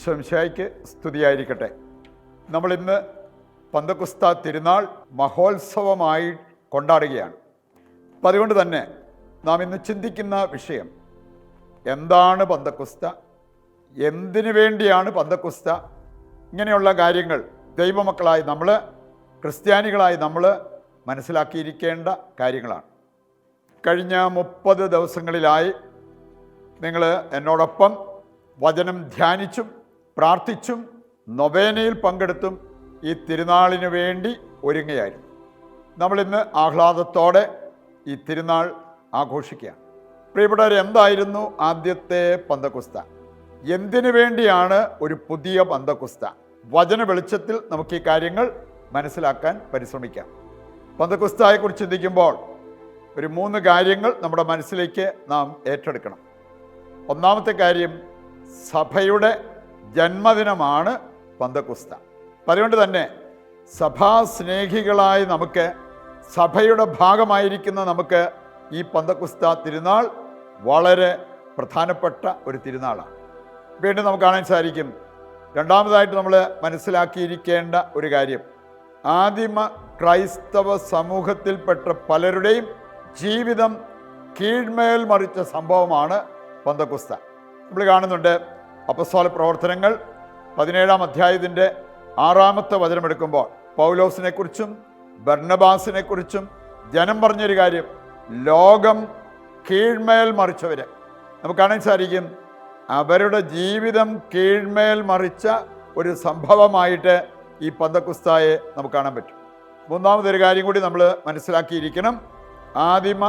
ഈശ്വംശായിക്ക് സ്തുതിയായിരിക്കട്ടെ. നമ്മളിന്ന് പന്തക്കുസ്ത തിരുനാൾ മഹോത്സവമായി കൊണ്ടാടുകയാണ്. അപ്പം അതുകൊണ്ട് തന്നെ നാം ഇന്ന് ചിന്തിക്കുന്ന വിഷയം എന്താണ് പന്തക്കുസ്ത? എന്തിനു വേണ്ടിയാണ് പന്തക്കുസ്ത? ഇങ്ങനെയുള്ള കാര്യങ്ങൾ ദൈവമക്കളായി നമ്മൾ ക്രിസ്ത്യാനികളായി നമ്മൾ മനസ്സിലാക്കിയിരിക്കേണ്ട കാര്യങ്ങളാണ്. കഴിഞ്ഞ മുപ്പത് ദിവസങ്ങളിലായി നിങ്ങൾ എന്നോടൊപ്പം വചനം ധ്യാനിച്ചും പ്രാർത്ഥിച്ചും നൊവേനയിൽ പങ്കെടുത്തും ഈ തിരുനാളിന് വേണ്ടി ഒരുങ്ങുകയായിരുന്നു. നമ്മളിന്ന് ആഹ്ലാദത്തോടെ ഈ തിരുനാൾ ആഘോഷിക്കുകയാണ്. പ്രിയപ്പെട്ടവർ എന്തായിരുന്നു ആദ്യത്തെ പന്തക്കുസ്ത? എന്തിനു വേണ്ടിയാണ് ഒരു പുതിയ പന്തക്കുസ്ത? വചന വെളിച്ചത്തിൽ നമുക്ക് ഈ കാര്യങ്ങൾ മനസ്സിലാക്കാൻ പരിശ്രമിക്കാം. പന്തക്കുസ്തയെക്കുറിച്ച് ചിന്തിക്കുമ്പോൾ ഒരു മൂന്ന് കാര്യങ്ങൾ നമ്മുടെ മനസ്സിലേക്ക് നാം ഏറ്റെടുക്കണം. ഒന്നാമത്തെ കാര്യം സഭയുടെ ജന്മദിനമാണ് പന്തക്കുസ്ത. അതുകൊണ്ട് തന്നെ സഭാ സ്നേഹികളായി നമുക്ക് സഭയുടെ ഭാഗമായിരിക്കുന്ന നമുക്ക് ഈ പന്തക്കുസ്ത തിരുനാൾ വളരെ പ്രധാനപ്പെട്ട ഒരു തിരുനാളാണ്. വീണ്ടും നമുക്ക് കാണാൻ സാധിക്കും രണ്ടാമതായിട്ട് നമ്മൾ മനസ്സിലാക്കിയിരിക്കേണ്ട ഒരു കാര്യം. ആദിമ ക്രൈസ്തവ സമൂഹത്തിൽപ്പെട്ട പലരുടെയും ജീവിതം കീഴ്മേൽ മറിച്ച സംഭവമാണ് പന്തക്കുസ്ത. നമ്മൾ കാണുന്നുണ്ട് അപ്പസ്തോല പ്രവർത്തനങ്ങൾ പതിനേഴാം അധ്യായത്തിന്റെ ആറാമത്തെ വചനമെടുക്കുമ്പോൾ പൗലോസിനെ കുറിച്ചും ബർണബാസിനെ കുറിച്ചും ജനം പറഞ്ഞൊരു കാര്യം ലോകം കീഴ്മേൽ മറിച്ചവരെ. നമുക്ക് കാണാൻ സാധിക്കും അവരുടെ ജീവിതം കീഴ്മേൽ മറിച്ച ഒരു സംഭവമായിട്ട് ഈ പന്തക്കുസ്തായെ നമുക്ക് കാണാൻ പറ്റും. മൂന്നാമതൊരു കാര്യം കൂടി നമ്മൾ മനസ്സിലാക്കിയിരിക്കണം ആദിമ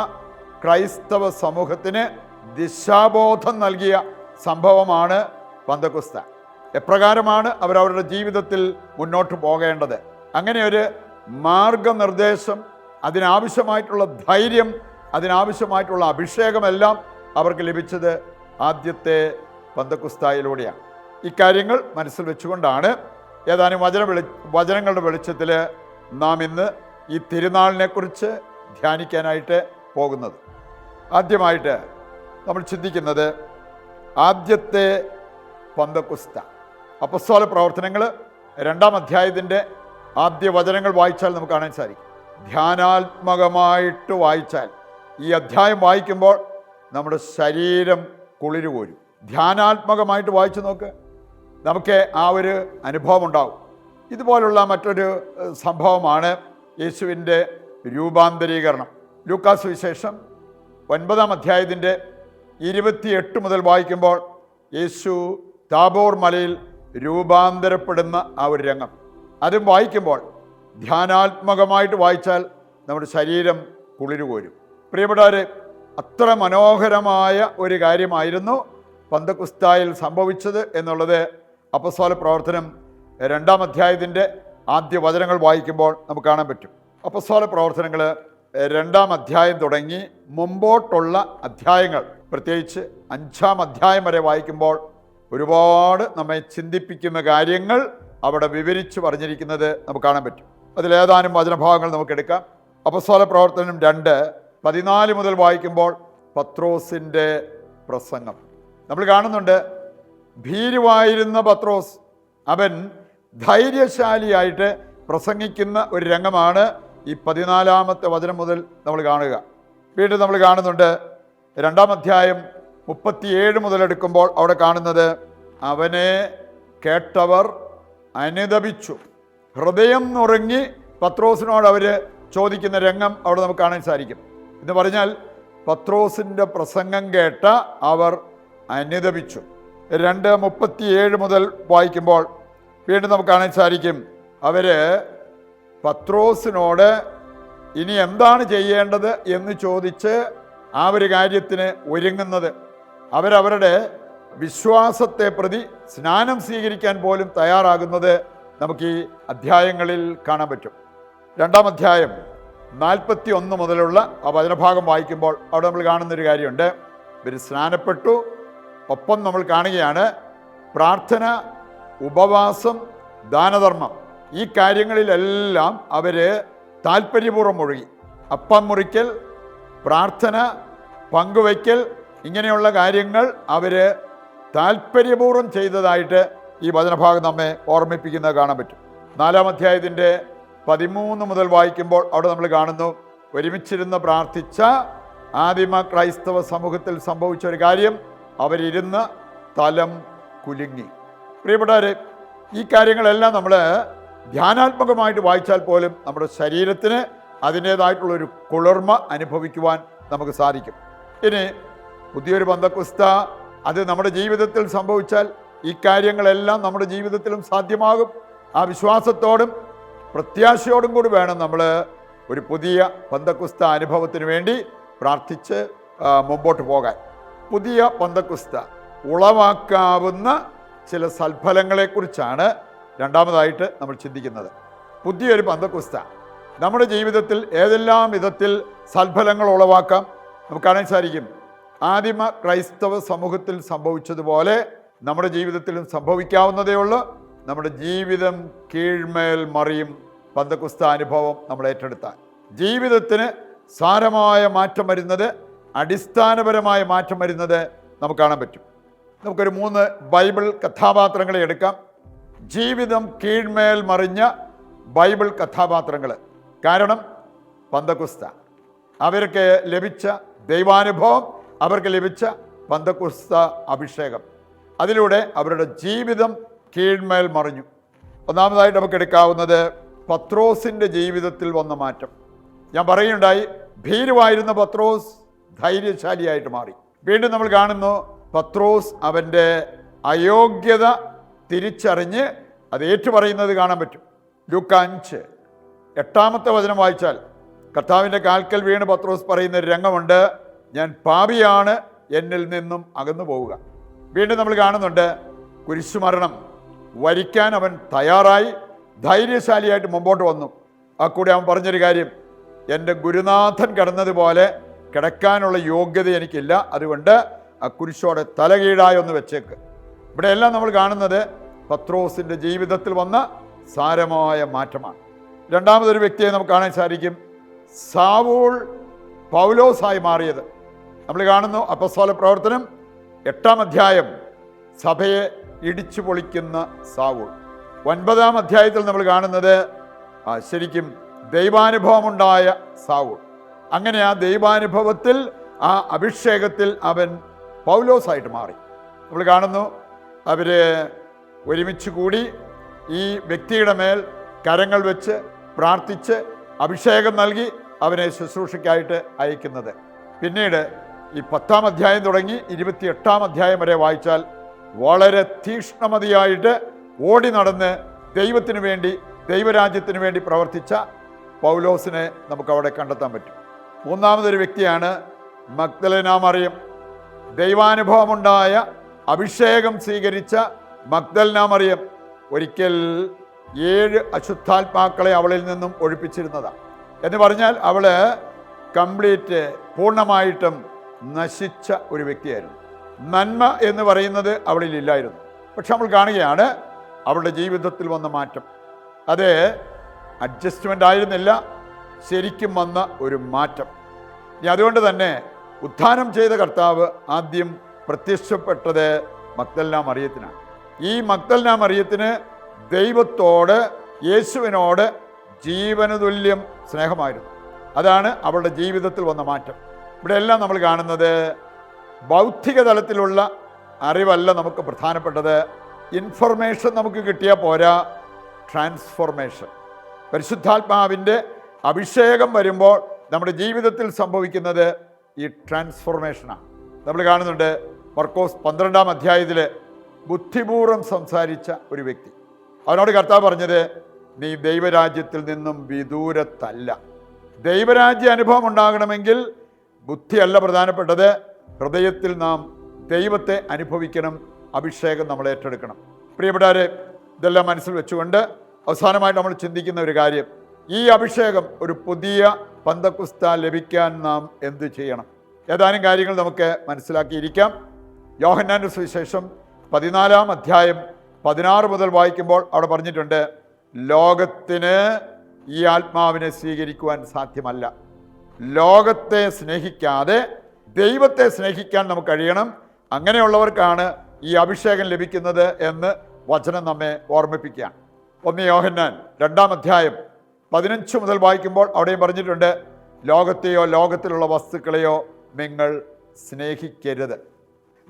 ക്രൈസ്തവ സമൂഹത്തിന് ദിശാബോധം നൽകിയ സംഭവമാണ് പന്തക്കുസ്ത. എപ്രകാരമാണ് അവരവരുടെ ജീവിതത്തിൽ മുന്നോട്ട് പോകേണ്ടത്? അങ്ങനെ ഒരു മാർഗനിർദ്ദേശം അതിനാവശ്യമായിട്ടുള്ള ധൈര്യം അതിനാവശ്യമായിട്ടുള്ള അഭിഷേകമെല്ലാം അവർക്ക് ലഭിച്ചത് ആദ്യത്തെ പന്തക്കുസ്തായിലൂടെയാണ്. ഇക്കാര്യങ്ങൾ മനസ്സിൽ വെച്ചുകൊണ്ടാണ് ഏതാനും വചന വെളി വചനങ്ങളുടെ വെളിച്ചത്തിൽ നാം ഇന്ന് ഈ തിരുനാളിനെക്കുറിച്ച് ധ്യാനിക്കാനായിട്ട് പോകുന്നത്. ആദ്യമായിട്ട് നമ്മൾ ചിന്തിക്കുന്നത് ആദ്യത്തെ പന്തക്കുസ്ത. അപ്പസ്തോല പ്രവർത്തനങ്ങൾ രണ്ടാം അധ്യായത്തിന്റെ ആദ്യ വചനങ്ങൾ വായിച്ചാൽ നമുക്ക് കാണാൻ സാധിക്കും. ധ്യാനാത്മകമായിട്ട് വായിച്ചാൽ ഈ അധ്യായം വായിക്കുമ്പോൾ നമ്മുടെ ശരീരം കുളിരുകോരും. ധ്യാനാത്മകമായിട്ട് വായിച്ചു നോക്ക്. നമുക്ക് ആ ഒരു അനുഭവം ഉണ്ടാവും. ഇതുപോലുള്ള മറ്റൊരു സംഭവമാണ് യേശുവിന്റെ രൂപാന്തരീകരണം. ലൂക്കാസ് വിശേഷം ഒൻപതാം അധ്യായത്തിന്റെ ഇരുപത്തിയെട്ട് മുതൽ വായിക്കുമ്പോൾ യേശു താബോർ മലയിൽ രൂപാന്തരപ്പെടുന്ന ആ ഒരു രംഗം. അതും വായിക്കുമ്പോൾ ധ്യാനാത്മകമായിട്ട് വായിച്ചാൽ നമ്മുടെ ശരീരം കുളിരുകോരും. പ്രിയപ്പെട്ടവരെ അത്ര മനോഹരമായ ഒരു കാര്യമായിരുന്നു പന്തക്കുസ്തായിൽ സംഭവിച്ചത് എന്നുള്ളത് അപ്പസ്വാല പ്രവർത്തനം രണ്ടാം അധ്യായത്തിന്റെ ആദ്യ വചനങ്ങൾ വായിക്കുമ്പോൾ നമുക്ക് കാണാൻ പറ്റും. അപ്പസ്വാല പ്രവർത്തനങ്ങൾ രണ്ടാം അധ്യായം തുടങ്ങി മുമ്പോട്ടുള്ള അധ്യായങ്ങൾ. പ്രത്യേകിച്ച് അഞ്ചാം അധ്യായം വരെ വായിക്കുമ്പോൾ ഒരുപാട് നമ്മെ ചിന്തിപ്പിക്കുന്ന കാര്യങ്ങൾ അവിടെ വിവരിച്ചു പറഞ്ഞിരിക്കുന്നത് നമുക്ക് കാണാൻ പറ്റും. അതിലേതാനും വചനഭാഗങ്ങൾ നമുക്ക് എടുക്കാം. അപസ്വല പ്രവർത്തനം രണ്ട് പതിനാല് മുതൽ വായിക്കുമ്പോൾ പത്രോസിന്റെ പ്രസംഗം. നമ്മൾ കാണുന്നുണ്ട് ഭീരുവായിരുന്ന പത്രോസ് അവൻ ധൈര്യശാലിയായിട്ട് പ്രസംഗിക്കുന്ന ഒരു രംഗമാണ് ഈ പതിനാലാമത്തെ വചനം മുതൽ നമ്മൾ കാണുക. വീണ്ടും നമ്മൾ കാണുന്നുണ്ട് രണ്ടാം അധ്യായം മുപ്പത്തിയേഴ് മുതലെടുക്കുമ്പോൾ അവിടെ കാണുന്നത് അവനെ കേട്ടവർ അനുദപിച്ചു. ഹൃദയം നുറുങ്ങി പത്രോസിനോട് അവർ ചോദിക്കുന്ന രംഗം അവിടെ നമുക്ക് കാണാൻ സാധിക്കും. എന്ന് പറഞ്ഞാൽ പത്രോസിന്റെ പ്രസംഗം കേട്ട അവർ അനുദപിച്ചു. രണ്ട് മുപ്പത്തിയേഴ് മുതൽ വായിക്കുമ്പോൾ വീണ്ടും നമുക്ക് കാണാൻ സാധിക്കും. അവർ പത്രോസിനോട് ഇനി എന്താണ് ചെയ്യേണ്ടത് എന്ന് ചോദിച്ച് ആ ഒരു കാര്യത്തിന് ഒരുങ്ങുന്നത്. അവരവരുടെ വിശ്വാസത്തെ പ്രതി സ്നാനം സ്വീകരിക്കാൻ പോലും തയ്യാറാകുന്നത് നമുക്ക് ഈ അധ്യായങ്ങളിൽ കാണാൻ പറ്റും. രണ്ടാം അധ്യായം നാൽപ്പത്തി ഒന്ന് മുതലുള്ള ആ വചനഭാഗം വായിക്കുമ്പോൾ അവിടെ നമ്മൾ കാണുന്നൊരു കാര്യമുണ്ട്. ഇവർ സ്നാനപ്പെട്ടു. ഒപ്പം നമ്മൾ കാണുകയാണ് പ്രാർത്ഥന ഉപവാസം ദാനധർമ്മം. ഈ കാര്യങ്ങളിലെല്ലാം അവർ താല്പര്യപൂർവം ഒഴുകി അപ്പം മുറിക്കൽ പ്രാർത്ഥന പങ്കുവയ്ക്കൽ ഇങ്ങനെയുള്ള കാര്യങ്ങൾ അവർ താല്പര്യപൂർവം ചെയ്തതായിട്ട് ഈ വചനഭാഗം നമ്മെ ഓർമ്മിപ്പിക്കുന്നത് കാണാൻ പറ്റും. നാലാം അധ്യായത്തിന്റെ പതിമൂന്ന് മുതൽ വായിക്കുമ്പോൾ അവിടെ നമ്മൾ കാണുന്നു ഒരുമിച്ചിരുന്ന് പ്രാർത്ഥിച്ച ആദിമ ക്രൈസ്തവ സമൂഹത്തിൽ സംഭവിച്ച ഒരു കാര്യം അവരിരുന്ന് തലം കുലുങ്ങി. പ്രിയപ്പെട്ടവരെ ഈ കാര്യങ്ങളെല്ലാം നമ്മൾ ധ്യാനാത്മകമായിട്ട് വായിച്ചാൽ പോലും നമ്മുടെ ശരീരത്തിന് അതിന്റേതായിട്ടുള്ളൊരു കുളിർമ അനുഭവിക്കുവാൻ നമുക്ക് സാധിക്കും. ഇനി പുതിയൊരു ബന്ധക്കുസ്ത. അത് നമ്മുടെ ജീവിതത്തിൽ സംഭവിച്ചാൽ ഈ കാര്യങ്ങളെല്ലാം നമ്മുടെ ജീവിതത്തിലും സാധ്യമാകും. ആ വിശ്വാസത്തോടും പ്രത്യാശയോടും കൂടി വേണം നമ്മൾ ഒരു പുതിയ പന്തക്കുസ്ത അനുഭവത്തിന് വേണ്ടി പ്രാർത്ഥിച്ച് മുമ്പോട്ട് പോകാൻ. പുതിയ പന്തക്കുസ്ത ഉളവാക്കാവുന്ന ചില സൽഫലങ്ങളെക്കുറിച്ചാണ് രണ്ടാമതായിട്ട് നമ്മൾ ചിന്തിക്കുന്നത്. പുതിയൊരു പന്തക്കുസ്ത നമ്മുടെ ജീവിതത്തിൽ ഏതെല്ലാം വിധത്തിൽ സൽഫലങ്ങൾ ഉളവാക്കാം? നമുക്ക് കാണാൻ സാധിക്കും. ആദിമ ക്രൈസ്തവ സമൂഹത്തിൽ സംഭവിച്ചതുപോലെ നമ്മുടെ ജീവിതത്തിലും സംഭവിക്കാവുന്നതേ ഉള്ളൂ. നമ്മുടെ ജീവിതം കീഴ്മേൽ മറിയും പന്തക്കുസ്ത അനുഭവം നമ്മൾ ഏറ്റെടുത്താൽ. ജീവിതത്തിന് സാരമായ മാറ്റം വരുന്നത് അടിസ്ഥാനപരമായ മാറ്റം വരുന്നത് നമുക്ക് കാണാൻ പറ്റും. നമുക്കൊരു മൂന്ന് ബൈബിൾ കഥാപാത്രങ്ങളെ എടുക്കാം. ജീവിതം കീഴ്മേൽ മറിഞ്ഞ ബൈബിൾ കഥാപാത്രങ്ങൾ കാരണം പന്തക്കുസ്ത. അവർക്ക് ലഭിച്ച ദൈവാനുഭവം അവർക്ക് ലഭിച്ച പന്തക്കുസ്ത അഭിഷേകം. അതിലൂടെ അവരുടെ ജീവിതം കീഴ്മേൽ മറിഞ്ഞു. ഒന്നാമതായിട്ട് നമുക്ക് എടുക്കാവുന്നത് പത്രോസിന്റെ ജീവിതത്തിൽ വന്ന മാറ്റം. ഞാൻ പറയുണ്ടായി ഭീരുവായിരുന്ന പത്രോസ് ധൈര്യശാലിയായിട്ട് മാറി. വീണ്ടും നമ്മൾ കാണുന്നു പത്രോസ് അവന്റെ അയോഗ്യത തിരിച്ചറിഞ്ഞ് അത് ഏറ്റുപറയുന്നത് കാണാൻ പറ്റും. ലുക്ക് അഞ്ച് എട്ടാമത്തെ വചനം വായിച്ചാൽ കർത്താവിന്റെ കാൽക്കൽ വീണ് പത്രോസ് പറയുന്ന രംഗമുണ്ട്. ഞാൻ പാപിയാണ് എന്നിൽ നിന്നും അകന്നു പോവുക. വീണ്ടും നമ്മൾ കാണുന്നുണ്ട് കുരിശുമരണം. വരിക്കാൻ അവൻ തയ്യാറായി ധൈര്യശാലിയായിട്ട് മുമ്പോട്ട് വന്നു. ആ കൂടെ അവൻ പറഞ്ഞൊരു കാര്യം എന്റെ ഗുരുനാഥൻ കിടന്നതുപോലെ കിടക്കാനുള്ള യോഗ്യത എനിക്കില്ല. അതുകൊണ്ട് ആ കുരിശോടെ തലകീഴായി ഒന്ന് വെച്ചേക്ക്. ഇവിടെയെല്ലാം നമ്മൾ കാണുന്നത് പത്രോസിന്റെ ജീവിതത്തിൽ വന്ന സാരമായ മാറ്റമാണ്. രണ്ടാമതൊരു വ്യക്തിയെ നമുക്ക് കാണാൻ സാധിക്കും സാവൂൾ പൗലോസായി മാറിയത്. നമ്മൾ കാണുന്നു അപ്പസ്തോല പ്രവർത്തനം എട്ടാം അധ്യായം സഭയെ ഇടിച്ചു പൊളിക്കുന്ന സാവൂൾ. ഒൻപതാം അധ്യായത്തിൽ നമ്മൾ കാണുന്നത് ശരിക്കും ദൈവാനുഭവമുണ്ടായ സാവൂൾ. അങ്ങനെ ആ ദൈവാനുഭവത്തിൽ ആ അഭിഷേകത്തിൽ അവൻ പൗലോസായിട്ട് മാറി. നമ്മൾ കാണുന്നു അവർ ഒരുമിച്ച് കൂടി ഈ വ്യക്തിയുടെ മേൽ കരങ്ങൾ വെച്ച് പ്രാർത്ഥിച്ച് അഭിഷേകം നൽകി അവനെ ശുശ്രൂഷയ്ക്കായിട്ട് അയക്കുന്നത്. പിന്നീട് ഈ പത്താം അധ്യായം തുടങ്ങി ഇരുപത്തി എട്ടാം അധ്യായം വരെ വായിച്ചാൽ വളരെ തീക്ഷ്ണമതിയായിട്ട് ഓടി നടന്ന് ദൈവത്തിന് വേണ്ടി ദൈവരാജ്യത്തിന് വേണ്ടി പ്രവർത്തിച്ച പൗലോസിനെ നമുക്ക് അവിടെ കണ്ടെത്താൻ പറ്റും. മൂന്നാമതൊരു വ്യക്തിയാണ് മഗ്ദലന മറിയം. ദൈവാനുഭവമുണ്ടായ അഭിഷേകം സ്വീകരിച്ച മഗ്ദലന മറിയം ഒരിക്കൽ ഏഴ് അശുദ്ധാത്മാക്കളെ അവളിൽ നിന്നും ഒഴിപ്പിച്ചിരുന്നതാണ് എന്ന് പറഞ്ഞാൽ അവൾ കംപ്ലീറ്റ് പൂർണമായിട്ടും നശിച്ച ഒരു വ്യക്തിയായിരുന്നു. നന്മ എന്ന് പറയുന്നത് അവളിൽ ഇല്ലായിരുന്നു. പക്ഷെ നമ്മൾ കാണുകയാണ് അവളുടെ ജീവിതത്തിൽ വന്ന മാറ്റം. അത് അഡ്ജസ്റ്റ്മെന്റ് ആയിരുന്നില്ല ശരിക്കും വന്ന ഒരു മാറ്റം. അതുകൊണ്ട് തന്നെ ഉത്ഥാനം ചെയ്ത കർത്താവ് ആദ്യം പ്രത്യക്ഷപ്പെട്ടത് മക്തൽന മറിയത്തിനാണ് ഈ മക്തൽന മറിയത്തിന് ദൈവത്തോട് യേശുവിനോട് ജീവനതുല്യം സ്നേഹമായിരുന്നു. അതാണ് അവളുടെ ജീവിതത്തിൽ വന്ന മാറ്റം. ഇവിടെ എല്ലാം നമ്മൾ കാണുന്നത് ബൗദ്ധിക തലത്തിലുള്ള അറിവല്ല നമുക്ക് പ്രധാനപ്പെട്ടത്. ഇൻഫർമേഷൻ നമുക്ക് കിട്ടിയാൽ പോരാ. ട്രാൻസ്ഫോർമേഷൻ. പരിശുദ്ധാത്മാവിന്റെ അഭിഷേകം വരുമ്പോൾ നമ്മുടെ ജീവിതത്തിൽ സംഭവിക്കുന്നത് ഈ ട്രാൻസ്ഫോർമേഷനാണ്. നമ്മൾ കാണുന്നുണ്ട് മർക്കോസ് പന്ത്രണ്ടാം അധ്യായത്തിൽ ബുദ്ധിപൂർവം സംസാരിച്ച ഒരു വ്യക്തി. അവനോട് കർത്താവ് പറഞ്ഞത് നീ ദൈവരാജ്യത്തിൽ നിന്നും വിദൂരത്തല്ല. ദൈവരാജ്യ അനുഭവം ഉണ്ടാകണമെങ്കിൽ ബുദ്ധിയല്ല പ്രധാനപ്പെട്ടത്. ഹൃദയത്തിൽ നാം ദൈവത്തെ അനുഭവിക്കണം അഭിഷേകം നമ്മൾ ഏറ്റെടുക്കണം. പ്രിയപ്പെട്ടവരെ ഇതെല്ലാം മനസ്സിൽ വെച്ചുകൊണ്ട് അവസാനമായിട്ട് നമ്മൾ ചിന്തിക്കുന്ന ഒരു കാര്യം. ഈ അഭിഷേകം ഒരു പുതിയ പന്തക്കുസ്ത ലഭിക്കാൻ നാം എന്ത് ചെയ്യണം? ഏതാനും കാര്യങ്ങൾ നമുക്ക് മനസ്സിലാക്കിയിരിക്കാം. യോഹന്നാന്റെ സുവിശേഷം പതിനാലാം അധ്യായം പതിനാറ് മുതൽ വായിക്കുമ്പോൾ അവിടെ പറഞ്ഞിട്ടുണ്ട് ലോകത്തിന് ഈ ആത്മാവിനെ സ്വീകരിക്കുവാൻ സാധ്യമല്ല. ലോകത്തെ സ്നേഹിക്കാതെ ദൈവത്തെ സ്നേഹിക്കാൻ നമുക്ക് കഴിയണം. അങ്ങനെയുള്ളവർക്കാണ് ഈ അഭിഷേകം ലഭിക്കുന്നത് എന്ന് വചനം നമ്മെ ഓർമ്മിപ്പിക്കുകയാണ്. ഒന്ന് യോഹന്നാൻ രണ്ടാം അധ്യായം പതിനഞ്ച് മുതൽ വായിക്കുമ്പോൾ അവിടെയും പറഞ്ഞിട്ടുണ്ട് ലോകത്തെയോ ലോകത്തിലുള്ള വസ്തുക്കളെയോ നിങ്ങൾ സ്നേഹിക്കരുത്.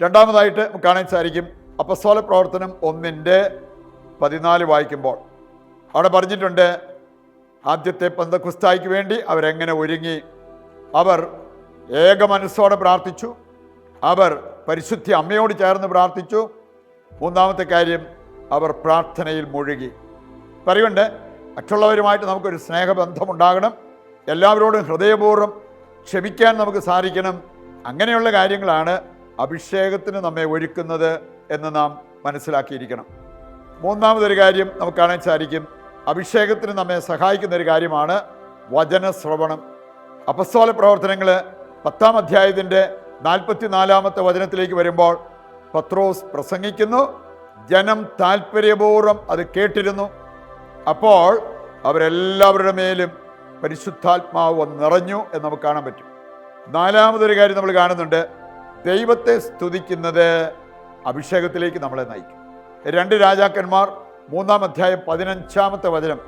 രണ്ടാമതായിട്ട് കാണാൻ സാധിക്കും അപ്പസ്തോല പ്രവർത്തനം ഒന്നിന്റെ പതിനാല് വായിക്കുമ്പോൾ അവിടെ പറഞ്ഞിട്ടുണ്ട് ആദ്യത്തെ പന്തക്കുസ്തായിക്ക് വേണ്ടി അവരെങ്ങനെ ഒരുങ്ങി അവർ ഏക മനസ്സോടെ പ്രാർത്ഥിച്ചു. അവർ പരിശുദ്ധി അമ്മയോട് ചേർന്ന് പ്രാർത്ഥിച്ചു. മൂന്നാമത്തെ കാര്യം അവർ പ്രാർത്ഥനയിൽ മുഴുകി. പറയുണ്ട് മറ്റുള്ളവരുമായിട്ട് നമുക്കൊരു സ്നേഹബന്ധമുണ്ടാകണം. എല്ലാവരോടും ഹൃദയപൂർവം ക്ഷമിക്കാൻ നമുക്ക് സാധിക്കണം. അങ്ങനെയുള്ള കാര്യങ്ങളാണ് അഭിഷേകത്തിന് നമ്മെ ഒരുക്കുന്നത് എന്ന് നാം മനസ്സിലാക്കിയിരിക്കണം. മൂന്നാമതൊരു കാര്യം നമുക്ക് കാണാൻ സാധിക്കും. അഭിഷേകത്തിന് നമ്മെ സഹായിക്കുന്ന ഒരു കാര്യമാണ് വചനശ്രവണം. അപസ്തോല പ്രവർത്തനങ്ങൾ പത്താം അധ്യായത്തിന്റെ നാൽപ്പത്തിനാലാമത്തെ വചനത്തിലേക്ക് വരുമ്പോൾ പത്രോസ് പ്രസംഗിക്കുന്നു. ജനം താല്പര്യപൂർവം അത് കേട്ടിരുന്നു. അപ്പോൾ അവരെല്ലാവരുടെ മേലും പരിശുദ്ധാത്മാവ് നിറഞ്ഞു എന്ന് നമുക്ക് കാണാൻ പറ്റും. നാലാമതൊരു കാര്യം നമ്മൾ കാണുന്നുണ്ട്. ദൈവത്തെ സ്തുതിക്കുന്നത് അഭിഷേകത്തിലേക്ക് നമ്മളെ നയിക്കും. രണ്ട് രാജാക്കന്മാർ മൂന്നാം അധ്യായം പതിനഞ്ചാമത്തെ വചനം.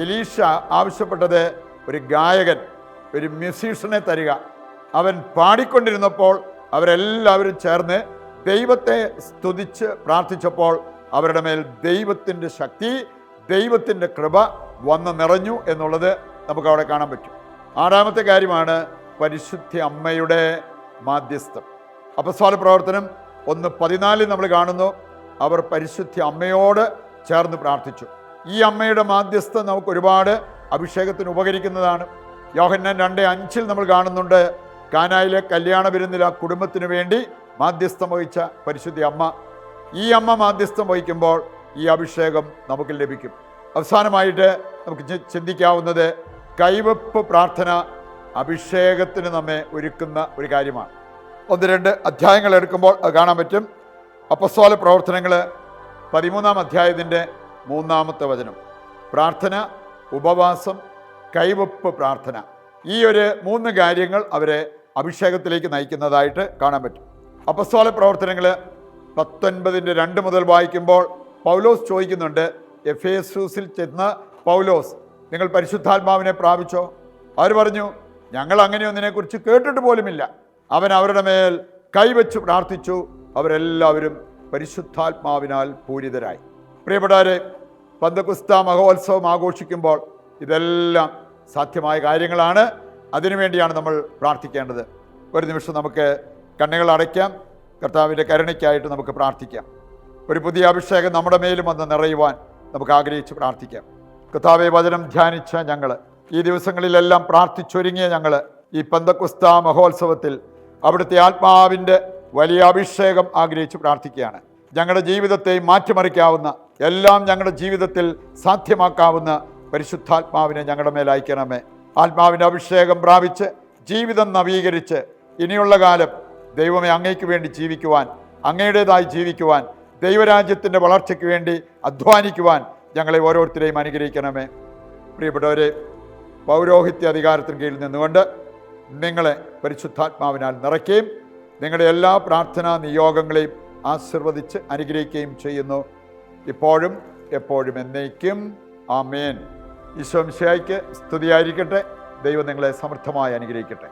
എലീഷ ആവശ്യപ്പെട്ടത് ഒരു ഗായകൻ ഒരു മ്യൂസീഷ്യനെ തരിക. അവൻ പാടിക്കൊണ്ടിരുന്നപ്പോൾ അവരെല്ലാവരും ചേർന്ന് ദൈവത്തെ സ്തുതിച്ച് പ്രാർത്ഥിച്ചപ്പോൾ അവരുടെ മേൽ ദൈവത്തിന്റെ ശക്തി ദൈവത്തിന്റെ കൃപ വന്ന് നിറഞ്ഞു എന്നുള്ളത് നമുക്ക് അവിടെ കാണാൻ പറ്റും. ആറാമത്തെ കാര്യമാണ് പരിശുദ്ധി അമ്മയുടെ മാധ്യസ്ഥം. അപസ്വാല പ്രവർത്തനം ഒന്ന് പതിനാലിൽ നമ്മൾ കാണുന്നു. അവർ പരിശുദ്ധി അമ്മയോട് ചേർന്ന് പ്രാർത്ഥിച്ചു. ഈ അമ്മയുടെ മാധ്യസ്ഥം നമുക്ക് ഒരുപാട് അഭിഷേകത്തിന് ഉപകരിക്കുന്നതാണ്. യോഹന്നാൻ രണ്ട് അഞ്ചിൽ നമ്മൾ കാണുന്നുണ്ട്. കാനായിലെ കല്യാണ വിരുന്നിൽ ആ കുടുംബത്തിന് വേണ്ടി മാധ്യസ്ഥം വഹിച്ച പരിശുദ്ധി അമ്മ. ഈ അമ്മ മാധ്യസ്ഥം വഹിക്കുമ്പോൾ ഈ അഭിഷേകം നമുക്ക് ലഭിക്കും. അവസാനമായിട്ട് നമുക്ക് ചിന്തിക്കാവുന്നത് കൈവപ്പ് പ്രാർത്ഥന അഭിഷേകത്തിന് നമ്മെ ഒരുക്കുന്ന ഒരു കാര്യമാണ്. ഒന്ന് രണ്ട് അധ്യായങ്ങൾ എടുക്കുമ്പോൾ അത് കാണാൻ പറ്റും. അപ്പസ്വാല പ്രവർത്തനങ്ങൾ പതിമൂന്നാം അധ്യായത്തിന്റെ മൂന്നാമത്തെ വചനം. പ്രാർത്ഥന ഉപവാസം കൈവപ്പ് പ്രാർത്ഥന. ഈ ഒരു മൂന്ന് കാര്യങ്ങൾ അവരെ അഭിഷേകത്തിലേക്ക് നയിക്കുന്നതായിട്ട് കാണാൻ പറ്റും. അപസ്വാല പ്രവർത്തനങ്ങൾ പത്തൊൻപതിന്റെ രണ്ട് മുതൽ വായിക്കുമ്പോൾ പൗലോസ് ചോദിക്കുന്നുണ്ട് എഫ് എസൂസിൽ ചെന്ന് പൗലോസ് നിങ്ങൾ പരിശുദ്ധാത്മാവിനെ പ്രാപിച്ചോ? അവർ പറഞ്ഞു ഞങ്ങൾ അങ്ങനെ അങ്ങനെയൊന്നിനെക്കുറിച്ച് കേട്ടിട്ട് പോലുമില്ല. അവൻ അവരുടെ മേൽ കൈവച്ച് പ്രാർത്ഥിച്ചു അവരെല്ലാവരും പരിശുദ്ധാത്മാവിനാൽ പൂരിതരായി. പ്രിയപ്പെട്ടവരെ പന്തകുസ്ത മഹോത്സവം ആഘോഷിക്കുമ്പോൾ ഇതെല്ലാം സാധ്യമായ കാര്യങ്ങളാണ്. അതിനുവേണ്ടിയാണ് നമ്മൾ പ്രാർത്ഥിക്കേണ്ടത്. ഒരു നിമിഷം നമുക്ക് കണ്ണുകൾ അടയ്ക്കാം. കർത്താവിന്റെ കരുണയ്ക്കായിട്ട് നമുക്ക് പ്രാർത്ഥിക്കാം. ഒരു പുതിയ അഭിഷേകം നമ്മുടെ മേലും വന്ന് നിറയുവാൻ നമുക്ക് ആഗ്രഹിച്ച് പ്രാർത്ഥിക്കാം. കർത്താവെ വചനം ധ്യാനിച്ച ഞങ്ങൾ ഈ ദിവസങ്ങളിലെല്ലാം പ്രാർത്ഥിച്ചൊരുങ്ങിയ ഞങ്ങൾ ഈ പന്തക്കുസ്ത മഹോത്സവത്തിൽ അവിടുത്തെ ആത്മാവിന്റെ വലിയ അഭിഷേകം ആഗ്രഹിച്ച് പ്രാർത്ഥിക്കുകയാണ്. ഞങ്ങളുടെ ജീവിതത്തെ മാറ്റിമറിക്കാവുന്ന എല്ലാം ഞങ്ങളുടെ ജീവിതത്തിൽ സാധ്യമാക്കാവുന്ന പരിശുദ്ധാത്മാവിനെ ഞങ്ങളുടെ മേൽ അയക്കണമേ. ആത്മാവിന്റെ അഭിഷേകം പ്രാപിച്ച് ജീവിതം നവീകരിച്ച് ഇനിയുള്ള കാലം ദൈവമേ അങ്ങയ്ക്ക് വേണ്ടി ജീവിക്കുവാൻ അങ്ങയുടേതായി ജീവിക്കുവാൻ ദൈവരാജ്യത്തിന്റെ വളർച്ചയ്ക്ക് വേണ്ടി അധ്വാനിക്കുവാൻ ഞങ്ങളെ ഓരോരുത്തരെയും അനുഗ്രഹിക്കണമേ. പ്രിയപ്പെട്ടവരെ പൗരോഹിത്യ അധികാരത്തിന് കീഴിൽ നിന്നുകൊണ്ട് നിങ്ങളെ പരിശുദ്ധാത്മാവിനാൽ നിറയ്ക്കുകയും നിങ്ങളുടെ എല്ലാ പ്രാർത്ഥനാ നിയോഗങ്ങളെയും ആശീർവദിച്ച് അനുഗ്രഹിക്കുകയും ചെയ്യുന്നു. ഇപ്പോഴും എപ്പോഴും എന്നേക്കും. ആമേൻ. ഈശോംശായിക്ക് സ്തുതിയായിരിക്കട്ടെ. ദൈവം നിങ്ങളെ സമൃദ്ധമായി അനുഗ്രഹിക്കട്ടെ.